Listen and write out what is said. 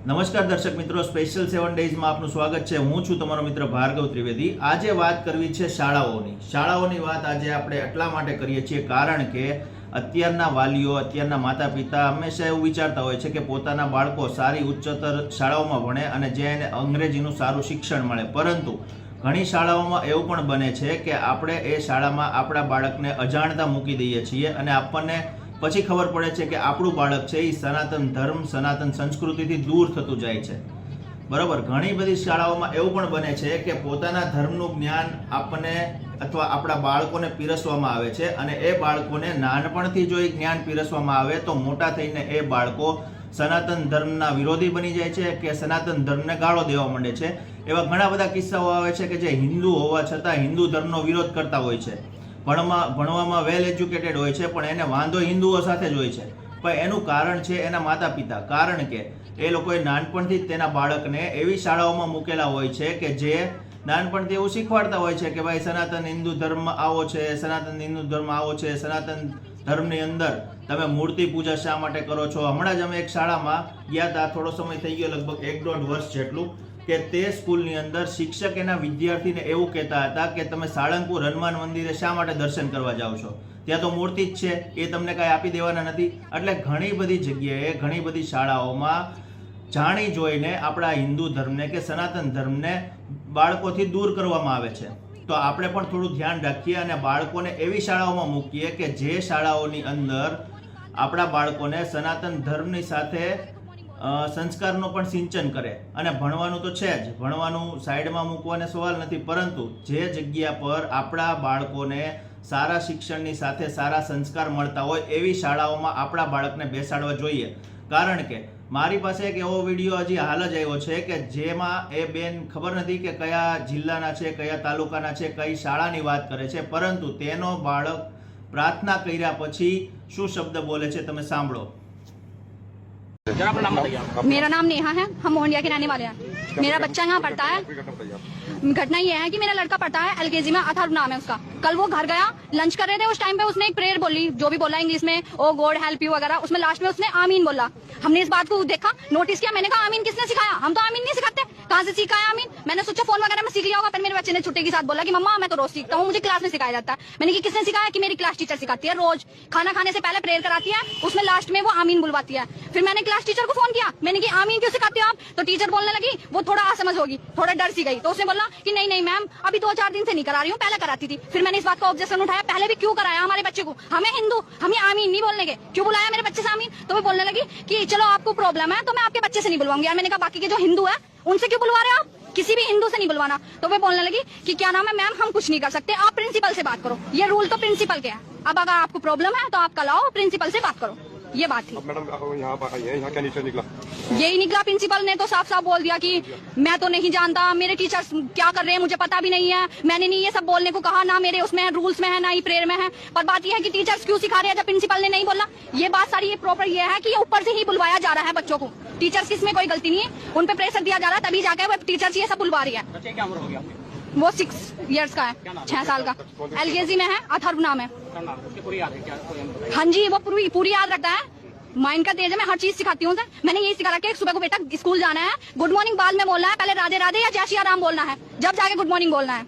નમસ્કાર દર્શક મિત્રો સ્પેશિયલ સેવન ડેઝમાં આપનું સ્વાગત છે. હું છું તમારો મિત્ર ભાર્ગવ ત્રિવેદી. આજે વાત કરવી છે શાળાઓની. શાળાઓની વાત આજે આપણે એટલા માટે કરીએ છીએ કારણ કે અત્યારના વાલીઓ, અત્યારના માતા પિતા હંમેશા એવું વિચારતા હોય છે કે પોતાના બાળકો સારી ઉચ્ચતર શાળાઓમાં ભણે અને જે એને અંગ્રેજીનું સારું શિક્ષણ મળે. પરંતુ ઘણી શાળાઓમાં એવું પણ બને છે કે આપણે એ શાળામાં આપણા બાળકને અજાણતા મૂકી દઈએ છીએ અને આપણને પછી ખબર પડે છે કે આપણું બાળક છે એ સનાતન ધર્મ, સનાતન સંસ્કૃતિથી દૂર થતું જાય છે. બરાબર? ઘણી બધી શાળાઓમાં એવું પણ બને છે કે પોતાના ધર્મનું જ્ઞાન આપણને અથવા આપણા બાળકોને પીરસવામાં આવે છે અને એ બાળકોને નાનપણથી જો એ જ્ઞાન પીરસવામાં આવે તો મોટા થઈને એ બાળકો સનાતન ધર્મના વિરોધી બની જાય છે કે સનાતન ધર્મને ગાળો દેવા માંડે છે. એવા ઘણા બધા કિસ્સાઓ આવે છે કે જે હિન્દુ હોવા છતાં હિન્દુ ધર્મનો વિરોધ કરતા હોય છે. ભણવા ભણવામાં વેલ એજ્યુકેટેડ હોય છે, પણ એને વાંધો હિન્દુઓ સાથે જ હોય છે. પણ એનું કારણ છે એના માતા પિતા કારણ કે એ લોકોએ નાનપણથી જ તેના બાળકને એવી શાળાઓમાં મૂકેલા હોય છે કે જે નાનપણથી એવું શીખવાડતા હોય છે કે ભાઈ સનાતન હિન્દુ ધર્મ આવો છે, સનાતન હિન્દુ ધર્મ આવો છે, સનાતન ધર્મની અંદર તમે મૂર્તિ પૂજા શા માટે કરો છો? હમણાં જ અમે એક શાળામાં ગયા હતા થોડો સમય થઈ ગયો, લગભગ એક દોઢ વર્ષ જેટલું. કે તે સ્કૂલની અંદર શિક્ષક એના વિદ્યાર્થીને એવું કહેતા હતા કે તમે સાળંગપુર હનુમાન મંદિરે શા માટે દર્શન કરવા જાઓ છો? ત્યાં તો મૂર્તિ જ છે, એ તમને કાંઈ આપી દેવાના નથી. એટલે ઘણી બધી જગ્યાએ, ઘણી બધી શાળાઓમાં જાણી જોઈને આપણા હિન્દુ ધર્મને કે સનાતન ધર્મને બાળકોથી દૂર કરવામાં આવે છે. તો આપણે પણ થોડું ધ્યાન રાખીએ અને બાળકોને એવી શાળાઓમાં મૂકીએ કે જે શાળાઓની અંદર આપણા બાળકોને સનાતન ધર્મની સાથે સંસ્કારનો પણ સિંચન કરે. અને ભણવાનું તો છે જ. ભણવાનું સાઈડમાં મૂકવાને સવાલ નથી, પરંતુ જે જગ્યા પર આપણા બાળકોને સારા શિક્ષણની સાથે સારા સંસ્કાર મળતા હોય, એવી શાળાઓમાં આપણા બાળકને બેસાડવા જોઈએ. કારણ કે મારી પાસે એક એવો વીડિયો હજી હાલ જ આવ્યો છે કે જેમાં એ બેન ખબર નથી કે કયા જિલ્લાના છે, કયા તાલુકાના છે, કઈ શાળાની વાત કરે છે, પરંતુ તેનો બાળક પ્રાર્થના કર્યા પછી શું શબ્દ બોલે છે તમે સાંભળો. मेरा नाम नेहा है हम मोहनिया के रहने वाले हैं। मेरा बच्चा यहाँ पढ़ता है। घटना ये है कि मेरा लड़का पढ़ता है एलकेजी में अथर नाम है उसका। कल वो घर गया लंच कर रहे थे उस टाइम पे उसने एक प्रेयर बोली जो भी बोला इंग्लिश में ओ गॉड हेल्प यू वगैरह उसमें लास्ट में उसने आमीन बोला। हमने इस बात को देखा नोटिस किया मैंने कहा आमीन किसने सिखाया? हम तो आमीन नहीं सिखाते। कहाँ से सीखा है आमीन मैंने सोचा फ़ोन वगैरह में सीख लिया होगा, फिर मेरे बच्चे ने छुट्टी के साथ बोला कि मम्मा, मैं तो रोज सीखता हूँ, मुझे क्लास में सिखाया जाता है। मैंने कि किसने सिखाया कि मेरी क्लास टीचर सिखाती है? रोज। खाना खाने से पहले प्रेयर कराती है, उसमें लास्ट में वो आमीन बुलवाती है। फिर मैंने क्लास टीचर को फ़ोन किया, मैंने की आमीन क्यों सिखाते हो आप? तो टीचर बोलने लगी, वो थोड़ा असमझ होगी, थोड़ा डर सी गई। तो उसने बोला की, नहीं नहीं मैम अभी दो चार दिन से नहीं करा रही हूँ, पहले कराती थी। फिर मैंने इस बात का ऑब्जेक्शन उठाया पहले भी क्यों कराया हमारे बच्चे को? हमें हिंदू, हमें आमीन नहीं बोलने के। क्यों बुलाया मेरे बच्चे से आमीन? तो मैं बोलने लगी कि चलो आपको प्रॉब्लम है तो मैं आपके बच्चे से नहीं बुलवाऊँगी। मैंने कहा, बाकी के जो हिंदू है, उनसे क्यों बुलवा रहे हो आप? किसी भी हिंदू से नहीं बुलवाना। तो वे बोलने लगी कि क्या नाम है, मैम, हम कुछ नहीं कर सकते। आप प्रिंसिपल से बात करो। ये रूल तो प्रिंसिपल के है। अब अगर आपको प्रॉब्लम है तो आप कल आओ प्रिंसिपल से बात करो। ये बात थी। मैडम यहाँ पर यहाँ क्या नीचे निकला? यही निकला प्रिंसिपल ने तो साफ़ साफ़ बोल दिया कि मैं तो नहीं जानता मेरे टीचर्स क्या कर रहे हैं मुझे पता भी नहीं है। मैंने नहीं ये सब बोलने को कहा ना मेरे उसमें रूल्स में है ना ही प्रेयर में है। पर बात यह है कि टीचर्स क्यों सिखा रहे हैं जब प्रिंसिपल ने नहीं बोला? ये बात सारी ये प्रॉपर ये है कि ये ऊपर से ही बुलवाया जा रहा है बच्चों को। टीचर्स की इसमें कोई गलती नहीं है। उन पर प्रेशर दिया जा रहा है तभी जाके वो टीचर्स ये सब बुलवा रही है। वो सिक्स इयर्स का है, छह साल का। एलकेजी में है अथर्व नाम है हाँ जी, वो पूरी पूरी याद रखता है। माइंड का तेज है, मैं हर चीज़ सिखाती हूँ मैंने यही सिखा रखा है सुबह को बेटा स्कूल जाना है। गुड मॉर्निंग बाद में बोलना है, पहले राधे राधे या जय श्री राम बोलना है। जब जाके गुड मॉर्निंग बोलना है।